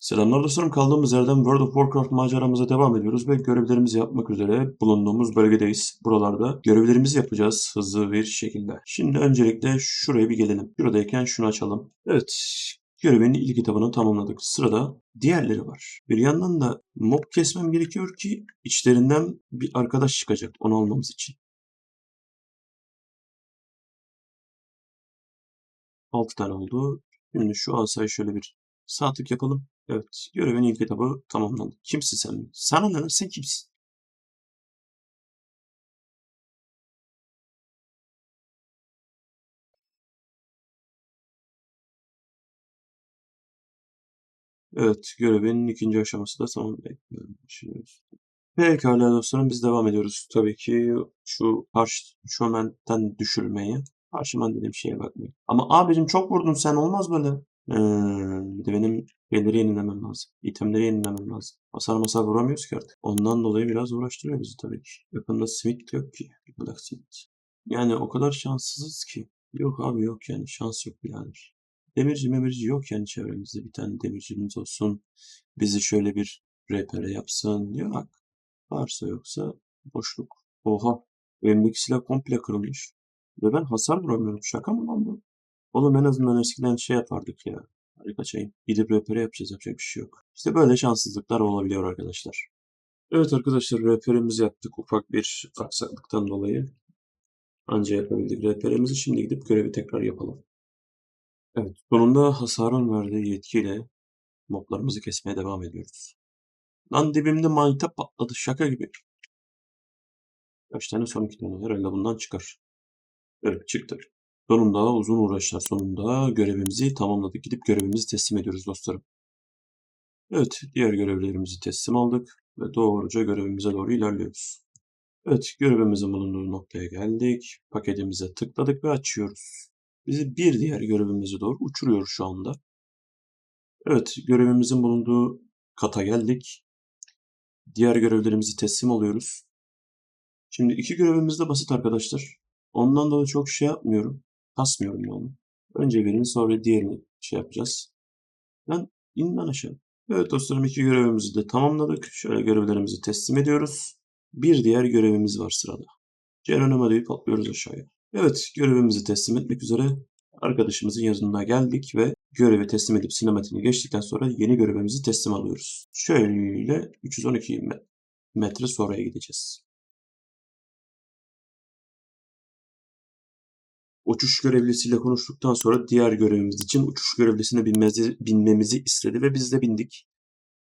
Selamlar dostlarım. Kaldığımız yerden World of Warcraft maceramıza devam ediyoruz ve görevlerimizi yapmak üzere bulunduğumuz bölgedeyiz. Buralarda görevlerimizi yapacağız hızlı bir şekilde. Şimdi öncelikle şuraya bir gelelim. Şuradayken şunu açalım. Evet, görevin ilk etabını tamamladık. Sırada diğerleri var. Bir yandan da mob kesmem gerekiyor ki içlerinden bir arkadaş çıkacak onu almamız için. 6 tane oldu. Şimdi şu asayı şöyle bir sağ tık yapalım. Evet, görevin ilk etabı tamamlandı. Kimsin sen? Sana ne? Sen kimsin? Evet, görevin ikinci aşaması da tamamlanmış. Pekala dostlarım biz devam ediyoruz. Tabii ki şu parşömenden düşürmeyi. Parşömen dediğim şeye bakmayın. Ama abicim çok vurdun sen olmaz böyle. Ee, bir de benim şeyleri yenilemem lazım. İtemleri yenilemem lazım. Hasar masar vuramıyoruz ki artık. Ondan dolayı biraz uğraştırıyor bizi tabii ki. Yakında Smith yok ki. Black Smith. Yani o kadar şanssızız ki. Yok abi yok yani şans yok birader. Demirci memirci yok yani çevremizde bir tane demircimiz olsun. Bizi şöyle bir repere yapsın. Yok. Varsa yoksa boşluk. Oha. Elimdeki silah komple kırılmış. Ve ben hasar vuramıyorum. Şaka mı lan bu? Oğlum en azından eskiden şey yapardık ya. Hadi kaçayım. Gidip repere yapacağız. Yapacak bir şey yok. İşte böyle şanssızlıklar olabiliyor arkadaşlar. Evet arkadaşlar reperimizi yaptık ufak bir aksaklıktan dolayı. Anca yapabildik reperimizi. Şimdi gidip görevi tekrar yapalım. Evet sonunda hasarın verdiği yetkiyle moblarımızı kesmeye devam ediyoruz. Lan dibimde manita patladı şaka gibi. Kaç tane son iki tane herhalde bundan çıkar. Evet çıktı. Sonunda uzun uğraşlar sonunda görevimizi tamamladık. Gidip görevimizi teslim ediyoruz dostlarım. Evet diğer görevlerimizi teslim aldık ve doğruca görevimize doğru ilerliyoruz. Evet görevimizin bulunduğu noktaya geldik. Paketimize tıkladık ve açıyoruz. Bizi bir diğer görevimize doğru uçuruyor şu anda. Evet görevimizin bulunduğu kata geldik. Diğer görevlerimizi teslim alıyoruz. Şimdi iki görevimiz de basit arkadaşlar. Ondan dolayı çok şey yapmıyorum. Kasmıyorum yani. Önce birini sonra diğerini şey yapacağız. Ben in lan aşağı. Evet dostlarım iki görevimizi de tamamladık. Şöyle görevlerimizi teslim ediyoruz. Bir diğer görevimiz var sırada. Geronimo deyip atlıyoruz aşağıya. Evet görevimizi teslim etmek üzere arkadaşımızın yanına geldik ve görevi teslim edip sinematiğini geçtikten sonra yeni görevimizi teslim alıyoruz. Şöyle 312 metre sonraya gideceğiz. Uçuş görevlisiyle konuştuktan sonra diğer görevimiz için uçuş görevlisine binmemizi, binmemizi istedi ve biz de bindik.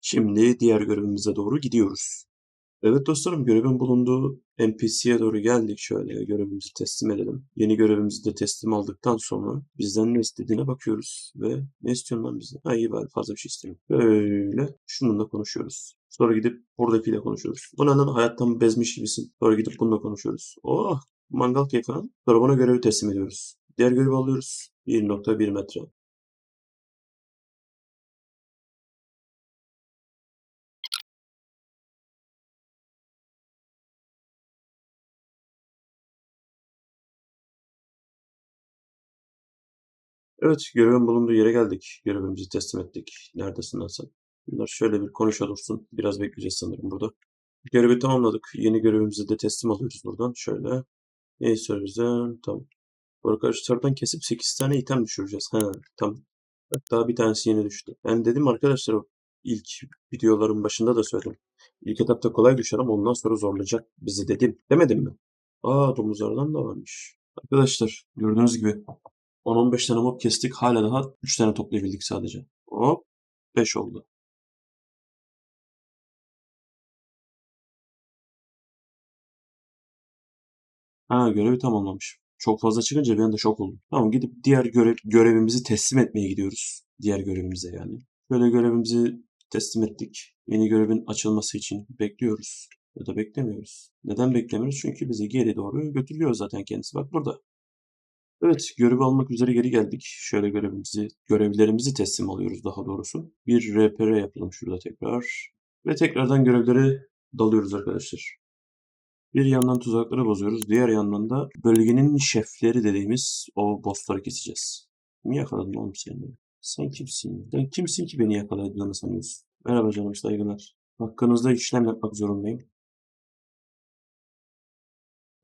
Şimdi diğer görevimize doğru gidiyoruz. Evet dostlarım görevin bulunduğu NPC'ye doğru geldik. Şöyle görevimizi teslim edelim. Yeni görevimizi de teslim aldıktan sonra bizden ne istediğine bakıyoruz. Ve ne istiyorsun lan bizden? Ha iyi bari fazla bir şey istemiyorum. Böyle şununla konuşuyoruz. Sonra gidip buradakiyle konuşuyoruz. Bu lan hayattan bezmiş gibisin. Sonra gidip bununla konuşuyoruz. Oh mangal. Sonra buna görevi teslim ediyoruz. Diğer görevi alıyoruz. 1.1 metre. Evet, görevin bulunduğu yere geldik. Görevimizi teslim ettik. Neredesin lan sen? Bunlar şöyle bir konuşalım. Biraz bekleyeceğiz sanırım burada. Görevi tamamladık. Yeni görevimizi de teslim alıyoruz buradan. Şöyle. Ne istiyor bizden? Tamam. Arkadaşlardan kesip 8 tane item düşüreceğiz. Ha, tamam. Bak daha bir tanesi yeni düştü. Ben dedim arkadaşlar ilk videoların başında da söyledim. İlk etapta kolay düşer ama ondan sonra zorlayacak bizi dedim. Demedim mi? Aa domuzlardan da varmış. Arkadaşlar gördüğünüz gibi 10-15 tane mob kestik. Hala daha 3 tane toplayabildik sadece. Hop 5 oldu. Ha görevi tamamlamış. Çok fazla çıkınca ben de şok oldum. Tamam gidip diğer görev, görevimizi teslim etmeye gidiyoruz. Diğer görevimize yani. Böyle görevimizi teslim ettik. Yeni görevin açılması için bekliyoruz. Ya da beklemiyoruz. Neden beklemiyoruz? Çünkü bizi geri doğru götürüyor zaten kendisi. Bak burada. Evet, görevi almak üzere geri geldik. Şöyle görevimizi, görevlerimizi teslim alıyoruz daha doğrusu. Bir RPR yapalım şurada tekrar. Ve tekrardan görevlere dalıyoruz arkadaşlar. Bir yandan tuzakları bozuyoruz. Diğer yandan da bölgenin şefleri dediğimiz o bossları keseceğiz. Niye yakaladın oğlum seni? Sen kimsin? Sen kimsin ki beni yakalayacağını sanıyorsun? Merhaba canım saygılar. Hakkınızda işlem yapmak zorundayım.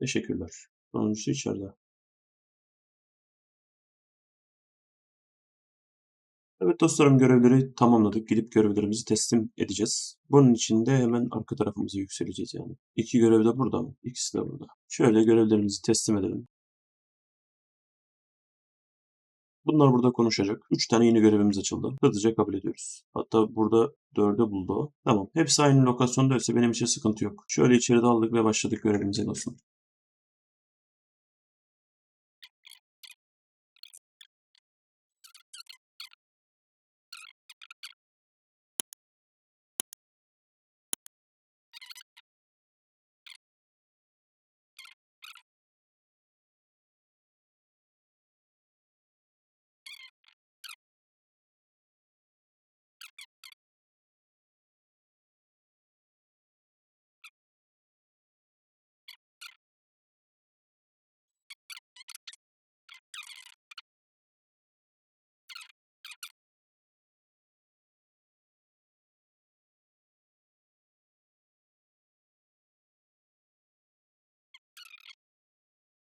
Teşekkürler. Sonuncusu içeride. Evet dostlarım görevleri tamamladık. Gidip görevlerimizi teslim edeceğiz. Bunun için de hemen arka tarafımıza yükseleceğiz yani. İki görev de burada mı? İkisi de burada. Şöyle görevlerimizi teslim edelim. Bunlar burada konuşacak. Üç tane yeni görevimiz açıldı. Hızlıca kabul ediyoruz. Hatta burada dörde buldu o. Tamam. Hepsi aynı lokasyondaysa benim için sıkıntı yok. Şöyle içeri daldık ve başladık görevimize dostum.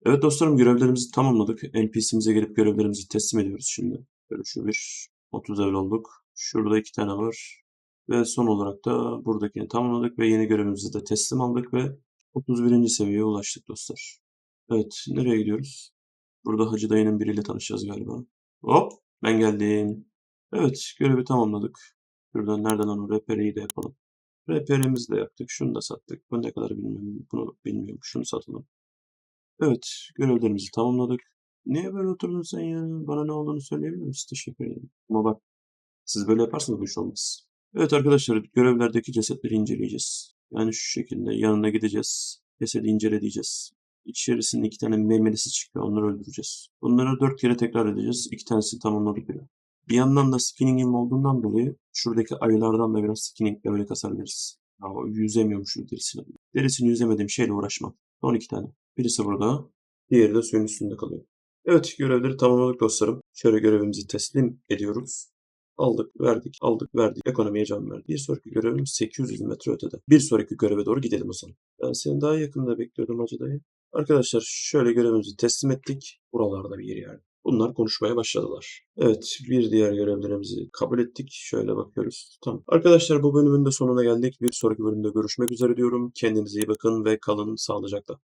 Evet dostlarım görevlerimizi tamamladık. NPC'mize gelip görevlerimizi teslim ediyoruz şimdi. Şu bir 30 level olduk. Şurada iki tane var. Ve son olarak da buradakini tamamladık ve yeni görevimizi de teslim aldık ve 31. seviyeye ulaştık dostlar. Evet nereye gidiyoruz? Burada Hacı dayının biriyle tanışacağız galiba. Hop ben geldim. Evet görevi tamamladık. Şuradan nereden onu reperiyi de yapalım. Reperimizi de yaptık. Şunu da sattık. Bu ne kadar bilmiyorum. Bunu bilmiyorum. Şunu satalım. Evet, görevlerimizi tamamladık. Niye böyle oturdun sen ya? Bana ne olduğunu söyleyebilir misin? Teşekkür ederim. Ama bak, siz böyle yaparsanız bu iş olmaz. Evet arkadaşlar, görevlerdeki cesetleri inceleyeceğiz. Yani şu şekilde yanına gideceğiz. Cesedi incele diyeceğiz. İçerisinde iki tane memelisi çıkıyor. Onları öldüreceğiz. Bunları dört kere tekrar edeceğiz. İki tanesini tamamladık bile. Bir yandan da skinning'im olduğundan dolayı şuradaki ayılardan da biraz skinningle böyle kasabiliriz. Ya, yüzemiyorum derisini. Derisini yüzemediğim şeyle uğraşmam. 12 tane. Birisi burada. Diğeri de suyun üstünde kalıyor. Evet görevleri tamamladık dostlarım. Şöyle görevimizi teslim ediyoruz. Aldık, verdik, aldık, verdik. Ekonomiye can verdik. Bir sonraki görevimiz 800 metre ötede. Bir sonraki göreve doğru gidelim o zaman. Ben seni daha yakında bekliyordum Hacı dayı. Arkadaşlar şöyle görevimizi teslim ettik. Buralarda bir yer yani. Bunlar konuşmaya başladılar. Evet bir diğer görevlerimizi kabul ettik. Şöyle bakıyoruz. Tamam. Arkadaşlar bu bölümün de sonuna geldik. Bir sonraki bölümde görüşmek üzere diyorum. Kendinize iyi bakın ve kalın sağlıcakla.